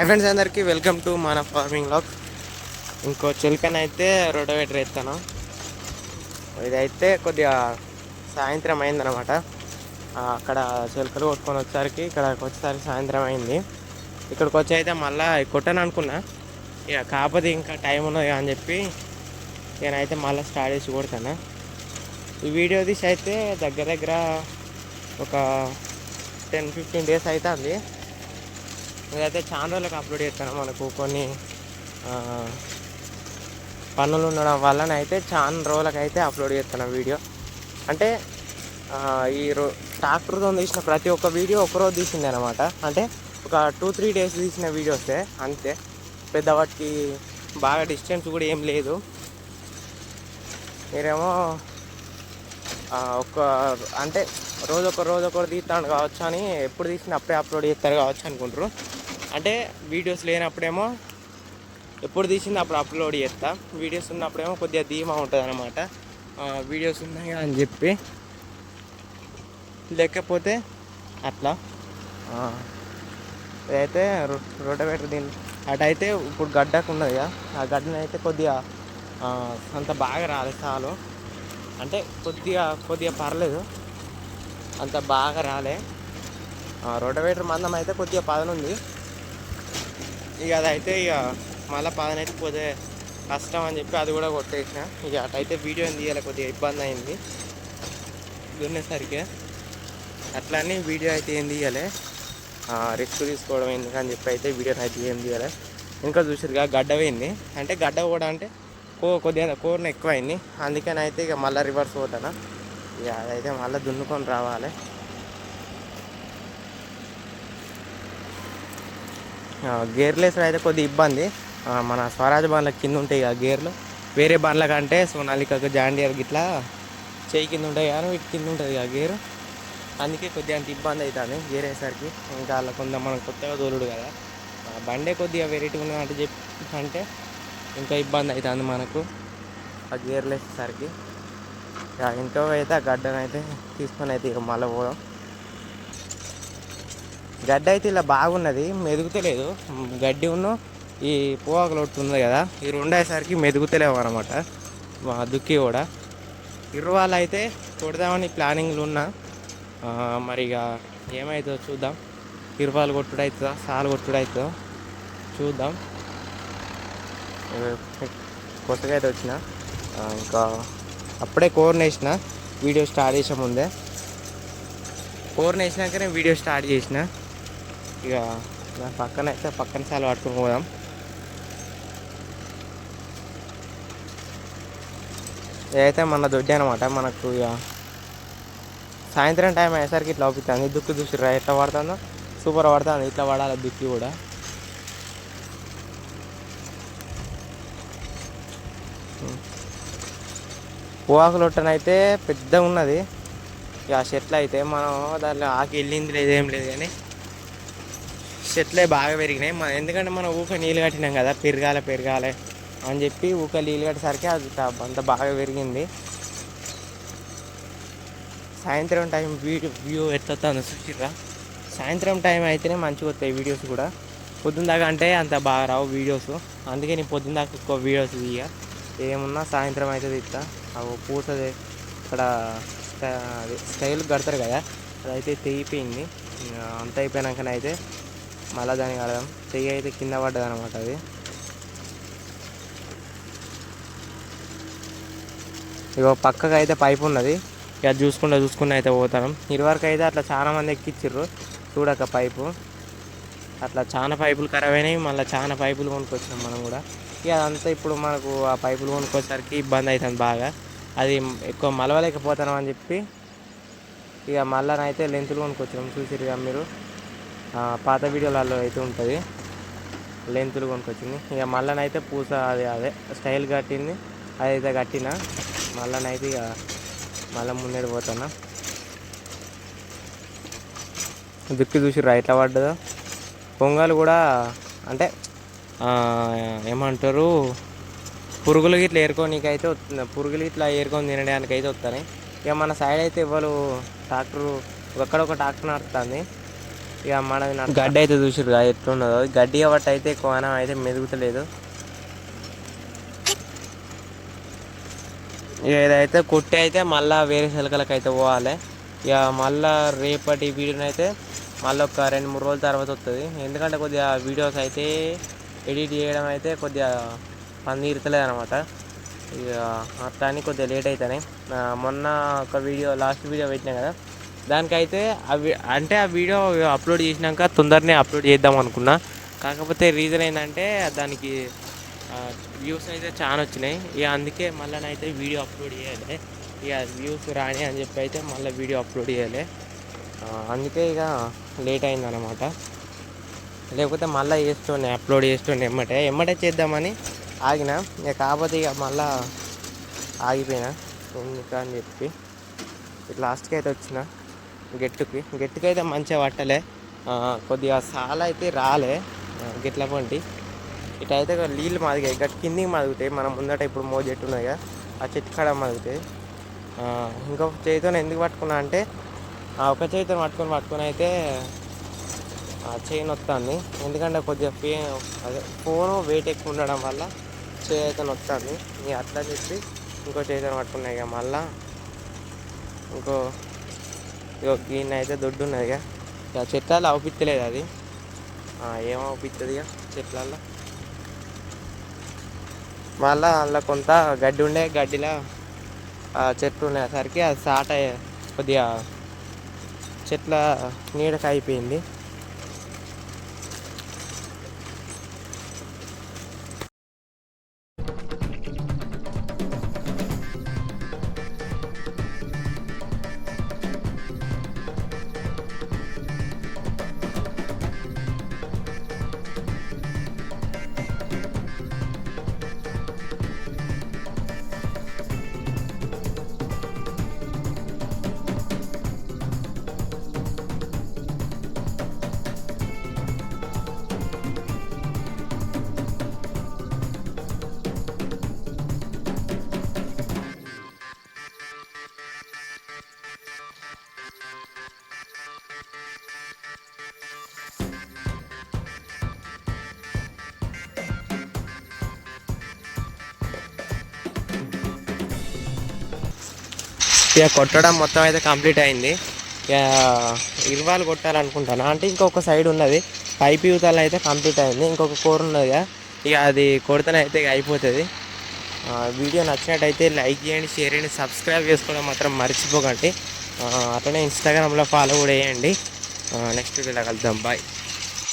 High friends అందరికీ welcome to మన farming lock ఇంకో చిలుకని అయితే రోడోవేటర్ ఎత్తాను. ఇదైతే కొద్దిగా సాయంత్రం అయిందనమాట అనమాట అక్కడ చిలుకలు కొట్టుకొని వచ్చేసరికి ఇక్కడికి వచ్చేసరికి సాయంత్రం అయింది. ఇక్కడికి వచ్చి అయితే మళ్ళీ కొట్టను అనుకున్నా. ఇక కాకపోతే ఇంకా టైం ఉన్నది అని చెప్పి నేనైతే మళ్ళీ స్టార్ట్ చేసి కొడతాను. ఈ వీడియో తీసి అయితే దగ్గర దగ్గర ఒక టెన్ ఫిఫ్టీన్ డేస్ అవుతుంది ఇదైతే చాలా రోజులకు అప్లోడ్ చేస్తాను మనకు కొన్ని పనులు ఉండడం వలన అయితే చాలా రోజులకు అయితే అప్లోడ్ చేస్తాను వీడియో. అంటే ఈ రో ట్రాక్టర్తో తీసిన ప్రతి ఒక్క వీడియో ఒకరోజు తీసింది అనమాట అంటే ఒక టూ త్రీ డేస్ తీసిన వీడియోసే అంతే. పెద్ద వాటికి బాగా డిస్టెన్స్ కూడా ఏం లేదు. మీరేమో ఒక అంటే రోజు ఒక రోజు ఒకటి తీస్తాను కావచ్చు అని ఎప్పుడు తీసిన అప్పుడే అప్లోడ్ చేస్తారు కావచ్చు అనుకుంటారు అంటే వీడియోస్ లేనప్పుడేమో ఎప్పుడు తీసింది అప్పుడు అప్లోడ్ చేస్తా. వీడియోస్ ఉన్నప్పుడేమో కొద్దిగా ధీమా ఉంటుంది అనమాట వీడియోస్ ఉన్నాయి అని చెప్పి. లేకపోతే అట్లా. అయితే ఇదైతే రొ- రొటవేటర్ దీని అటైతే ఇప్పుడు గడ్డకు ఉన్నది కదా. ఆ గడ్డని అయితే కొద్దిగా అంత బాగా రాలేదు చాలు అంటే కొద్దిగా కొద్దిగా పర్లేదు. అంత బాగా రాలే. రొటవేటర్ మందం అయితే కొద్దిగా పదనుంది. ఇక అదైతే ఇక మళ్ళీ పదనైతే కష్టం అని చెప్పి అది కూడా కొట్టేసిన. ఇక అటైతే వీడియో ఏం తీయాలి కొద్దిగా ఇబ్బంది అయింది. దున్నేసరికి అట్లానే వీడియో అయితే ఏం తీయాలి. రిస్క్ తీసుకోవడం ఎందుకని చెప్పి అయితే వీడియో అయితే ఏం తీయాలి. ఇంకా చూసారుగా గడ్డ పోయింది. అంటే గడ్డ కూడా అంటే కో కొద్దిగా కోరిన ఎక్కువ అయింది అందుకని అయితే ఇక మళ్ళీ రివర్స్ పోతాను. ఇక అదైతే మళ్ళీ దున్నుకొని రావాలి. గేర్లెస్ అయితే కొద్దిగా ఇబ్బంది. మన స్వరాజ్ బండ్ల కింద ఉంటాయి ఆ గేర్లు. వేరే బండ్ల కంటే సోనాలికకు జాండియర్ గిట్లా చేయి కింద ఉంటాయి కానీ వీటి కింద ఉంటుంది ఆ గేర్. అందుకే కొద్దిగా అంత ఇబ్బంది అవుతుంది గేర్ వేసరికి. ఇంకా అలా కొంత మనం కొత్తగా తోలుడు కదా. ఆ, బండే కొద్దిగా వెరైటీ ఉన్నది చెప్పి అంటే ఇంకా ఇబ్బంది అవుతుంది మనకు ఆ గేర్లు వేసేసరికి ఇక ఇంట్లో అయితే ఆ తీసుకొని అయితే ఇక మళ్ళీ పోదాం. గడ్డ అయితే ఇలా బాగున్నది మెదుగుతలేదు. గడ్డి ఉన్న ఈ పోవాకులు ఒకటి ఉంది కదా ఈ రెండేసరికి మెదుగుతలేవు అనమాట మా దుక్కి కూడా. ఇరువాళ్ళు అయితే కొడదామని ప్లానింగ్లు ఉన్నా. మరి ఇక ఏమవుతుందో చూద్దాం. ఇరువాళ్ళు కొట్టుడు అవుతుందా సాలు కొట్టుడు అవుతుందో? చూద్దాం. కొత్తగా అయితే వచ్చిన. ఇంకా అప్పుడే కోర్న్ వేసిన వీడియో స్టార్ట్ చేసే ముందే. కోర్న్ వేసినాకనే వీడియో స్టార్ట్ చేసిన. ఇక నా పక్కన అయితే పక్కన సార్లు పట్టుకుని పోదాం. ఇదైతే మన దొడ్డి అనమాట మనకు ఇక సాయంత్రం టైం అయ్యేసరికి ఇట్లా అవుతుంది. దుక్కు చూసిరా ఎట్లా పడుతుందో సూపర్ పడుతుంది. ఇట్లా పడాలి దుక్కి కూడా. పోవాకులు అయితే పెద్ద ఉన్నది. ఇక ఆ చెట్లు అయితే మనం దాంట్లో ఆకి వెళ్ళింది లేదు ఏం లేదు కానీ చెట్లే బాగా పెరిగినాయి. మన ఎందుకంటే మనం ఊక నీళ్ళు కట్టినాం కదా పెరగాల పెరగాలి అని చెప్పి ఊక నీళ్ళు కట్టేసరికి అది అంత బాగా పెరిగింది. సాయంత్రం టైం వీడియో వ్యూ ఎట్లొస్తుందో చూసిర్రా సాయంత్రం టైం అయితేనే మంచిగా వస్తాయి వీడియోస్ కూడా. పొద్దున్న దాకా అంటే అంత బాగా రావు వీడియోస్. అందుకే నేను పొద్దున్న దాకా ఎక్కువ వీడియోస్ తీయ. ఏమున్నా సాయంత్రం అయితే తీస్తా అవి పూసది. ఇక్కడ స్టైల్ కడతారు కదా అదైతే తెగిపోయింది అంత అయిపోయినాకనైతే మళ్ళీ దాన్ని కడదాం. చెయ్యి అయితే కింద పడ్డది అనమాట అది. ఇగో పక్కకు అయితే పైప్ ఉన్నది. ఇక చూసుకుంటా చూసుకుంటూ అయితే పోతాం ఇరువరకు అయితే అట్లా చాలా మంది ఎక్కిచ్చిర్రు. చూడక పైపు. అట్లా చాలా పైపులు ఖరాబ్ అయినాయి. మళ్ళీ చాలా పైపులు కొనుక్కొచ్చినాం మనం కూడా. ఇక అదంతా ఇప్పుడు మనకు ఆ పైపులు కొనుక్కోసరికి ఇబ్బంది అవుతుంది బాగా. అది ఎక్కువ మలవలేకపోతున్నాం అని చెప్పి ఇక మళ్ళీ అయితే లెంతులు కొనుక్కొచ్చినాం. చూసిరుగా మీరు? పాత వీడియోలలో అయితే ఉంటుంది. లెంతులు కొనుక్కొచ్చింది. ఇక మళ్ళనైతే పూస అది అదే స్టైల్ కట్టింది. అదైతే కట్టిన. మళ్ళనైతే ఇక మళ్ళీ ముందడి పోతున్నా. దుక్కి చూసి ఎట్లా పడ్డదో? పొంగల్ కూడా అంటే ఏమంటారు? పురుగులు ఇట్లా ఏరుకోనీకి అయితే వస్తుంది పురుగులు ఇట్లా ఏరుకొని తినడానికి అయితే వస్తాయి ఇక మన సైడ్ అయితే ఎవరు ట్రాక్టర్ ఒక్కడొక ట్రాక్టర్ నడుస్తుంది ఇక మనది గడ్డి అయితే చూసిరు ఎట్లున్నదో. గడ్డి కాబట్టి అయితే కోనం అయితే మెదుగుతలేదు. ఇక ఏదైతే కుట్టి అయితే మళ్ళీ వేరే సెలకలకు అయితే పోవాలి. ఇక మళ్ళీ రేపటి వీడియోని అయితే మళ్ళీ ఒక రెండు మూడు రోజుల తర్వాత వస్తుంది ఎందుకంటే కొద్దిగా వీడియోస్ అయితే ఎడిట్ చేయడం అయితే కొద్దిగా పని తీరుతలేదు అనమాట ఇక అట్లా అని కొద్దిగా లేట్ అవుతాయి మొన్న ఒక వీడియో లాస్ట్ వీడియో పెట్టినా కదా. దానికైతే అవి అంటే ఆ వీడియో అప్లోడ్ చేసినాక తొందరనే అప్లోడ్ చేద్దాం అనుకున్నా. కాకపోతే రీజన్ ఏంటంటే దానికి వ్యూస్ అయితే చాలా వచ్చినాయి. ఇక అందుకే మళ్ళీ అయితే వీడియో అప్లోడ్ చేయాలి. ఇక వ్యూస్ రాని అని చెప్పి అయితే మళ్ళీ వీడియో అప్లోడ్ చేయాలి. అందుకే ఇక లేట్ అయిందనమాట లేకపోతే మళ్ళీ చేస్తుండే అప్లోడ్ చేస్తుండే ఎమ్మటే. ఎమ్మటే చేద్దామని ఆగిన. ఇక కాకపోతే ఇక మళ్ళా ఆగిపోయినా. ఎందుకని అని చెప్పి. లాస్ట్కి అయితే వచ్చిన. గెట్టుకి. గెట్టుకి అయితే మంచిగా పట్టలే. కొద్దిగా సాల అయితే రాలే. గిట్ల పంటి. ఇటు అయితే నీళ్ళు మదిగాయి. గట్ కిందికి మదుగుతాయి. మనం ముందట ఇప్పుడు మో చెట్టు ఉన్నాయి కదా ఆ చెట్టు కాడ మదుగుతాయి. ఇంకొక చేతితో ఎందుకు పట్టుకున్నా అంటే ఆ ఒక చేతితో పట్టుకొని పట్టుకొని అయితే ఆ చైన్ వస్తుంది. ఎందుకంటే కొద్దిగా పే అదే ఫోను వెయిట్ ఎక్కువ ఉండడం వల్ల చేయి అయితే వస్తుంది. ఇక అట్లా చెప్పి ఇంకో చేతితో పట్టుకున్నాయి ఇక మళ్ళా. ఇంకో దీన్ని అయితే దొడ్డు ఉన్నది ఇక ఇక చెట్లలో అవుపిత్తలేదు అది. ఆ, ఏం అవుపిస్తుంది ఇక చెట్లల్లో. మళ్ళా అందులో కొంత గడ్డి ఉండే గడ్డిలో ఆ చెట్లు ఉండేసరికి అది సాట కొద్దిగా చెట్ల నీడకి అయిపోయింది ఇక కొట్టడం మొత్తం అయితే కంప్లీట్ అయింది. ఇక కొట్టాలనుకుంటాను? అంటే ఇంకొక సైడ్ ఉన్నది. పైప్ యూతాలు అయితే కంప్లీట్ అయింది. ఇంకొక కూర ఉన్నది ఇక అది కొడితేనే అయితే ఇక అయిపోతుంది. వీడియో నచ్చినట్టయితే లైక్ చేయండి షేర్ చేయండి సబ్స్క్రైబ్ చేసుకోవడం మాత్రం మర్చిపోకండి. అతనే అట్లనే ఇన్స్టాగ్రామ్లో ఫాలో కూడా చేయండి. నెక్స్ట్ వీడియోలో కలుద్దాం. బాయ్